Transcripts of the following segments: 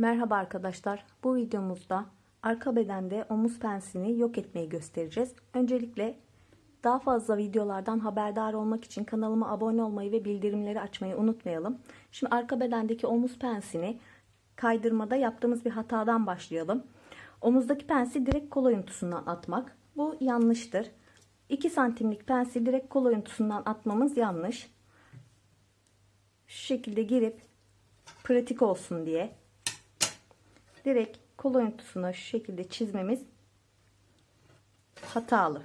Merhaba arkadaşlar. Bu videomuzda arka bedende omuz pensini yok etmeyi göstereceğiz. Öncelikle daha fazla videolardan haberdar olmak için kanalıma abone olmayı ve bildirimleri açmayı unutmayalım. Şimdi arka bedendeki omuz pensini kaydırmada yaptığımız bir hatadan başlayalım. Omuzdaki pensi direkt kol oyuntusundan atmak. Bu yanlıştır. 2 santimlik pensi direkt kol oyuntusundan atmamız yanlış. Şu şekilde girip pratik olsun diye direkt kol oyuntusuna şu şekilde çizmemiz hatalı.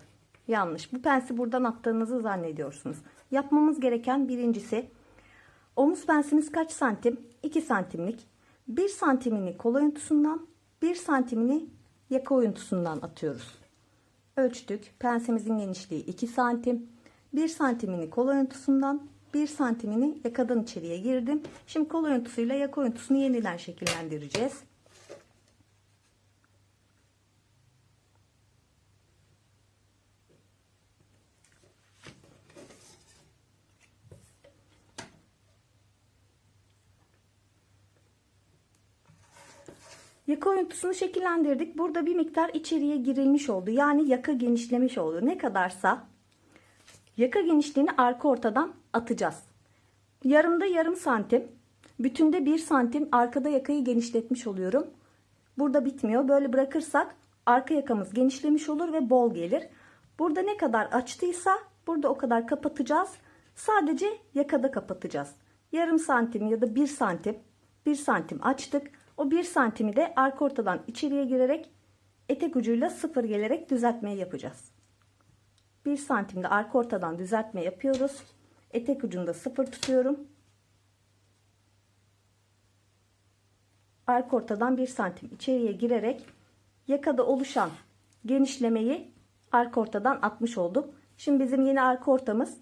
Yanlış. Bu pensi buradan attığınızı zannediyorsunuz. Yapmamız gereken birincisi omuz pensimiz kaç santim? 2 santimlik. 1 santimini kol oyuntusundan 1 santimini yaka oyuntusundan atıyoruz. Ölçtük. Pensimizin genişliği 2 santim. 1 santimini kol oyuntusundan 1 santimini yakadan içeriye girdim. Şimdi kol oyuntusuyla yaka oyuntusunu yeniden şekillendireceğiz. Yaka oyuntusunu şekillendirdik. Burada bir miktar içeriye girilmiş oldu. Yani yaka genişlemiş oldu. Ne kadarsa yaka genişliğini arka ortadan atacağız. Yarımda yarım santim. Bütünde bir santim arkada yakayı genişletmiş oluyorum. Burada bitmiyor. Böyle bırakırsak arka yakamız genişlemiş olur ve bol gelir. Burada ne kadar açtıysa burada o kadar kapatacağız. Sadece yakada kapatacağız. Yarım santim ya da bir santim. Bir santim açtık. O bir santimi de arka ortadan içeriye girerek etek ucuyla sıfır gelerek düzeltmeyi yapacağız. Bir santimde arka ortadan düzeltme yapıyoruz. Etek ucunda sıfır tutuyorum. Arka ortadan bir santim içeriye girerek yakada oluşan genişlemeyi arka ortadan atmış olduk. Şimdi bizim yeni arka ortamız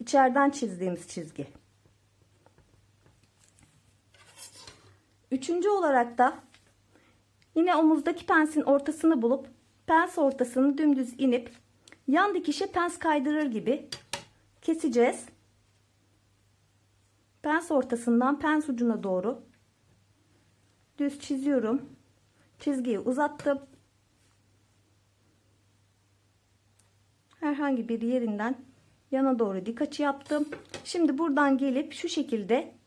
içeriden çizdiğimiz çizgi. Üçüncü olarak da yine omuzdaki pensin ortasını bulup pens ortasını dümdüz inip yan dikişe pens kaydırır gibi keseceğiz. Pens ortasından pens ucuna doğru düz çiziyorum. Çizgiyi uzattım. Herhangi bir yerinden yana doğru dik açı yaptım. Şimdi buradan gelip şu şekilde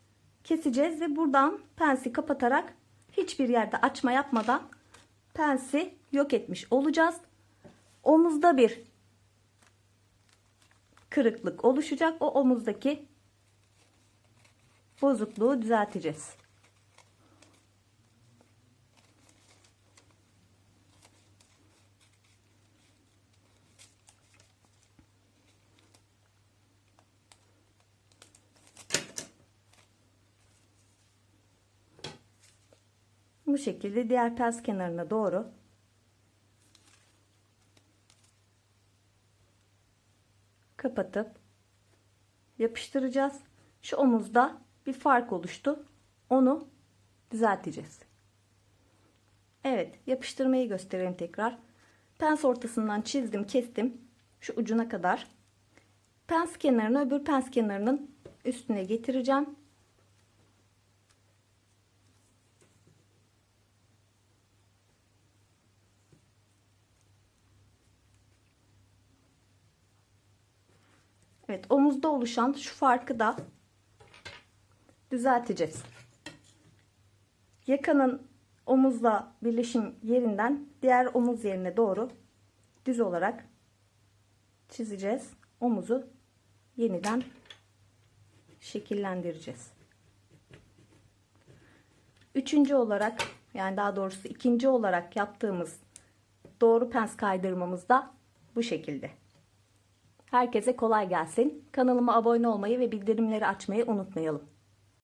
keseceğiz ve buradan pensi kapatarak hiçbir yerde açma yapmadan pensi yok etmiş olacağız. Omuzda bir kırıklık oluşacak. O omuzdaki bozukluğu düzelteceğiz. Bu şekilde diğer pers kenarına doğru kapatıp yapıştıracağız. Şu omuzda bir fark oluştu. Onu düzelteceğiz. Evet, yapıştırmayı göstereyim tekrar. Pens ortasından çizdim, kestim. Şu ucuna kadar. Pens kenarını öbür pens kenarının üstüne getireceğim. Evet omuzda oluşan şu farkı da düzelteceğiz. Yakanın omuzla birleşim yerinden diğer omuz yerine doğru düz olarak çizeceğiz. Omuzu yeniden şekillendireceğiz. Üçüncü olarak yani daha doğrusu ikinci olarak yaptığımız doğru pens kaydırmamız da bu şekilde. Herkese kolay gelsin. Kanalıma abone olmayı ve bildirimleri açmayı unutmayalım.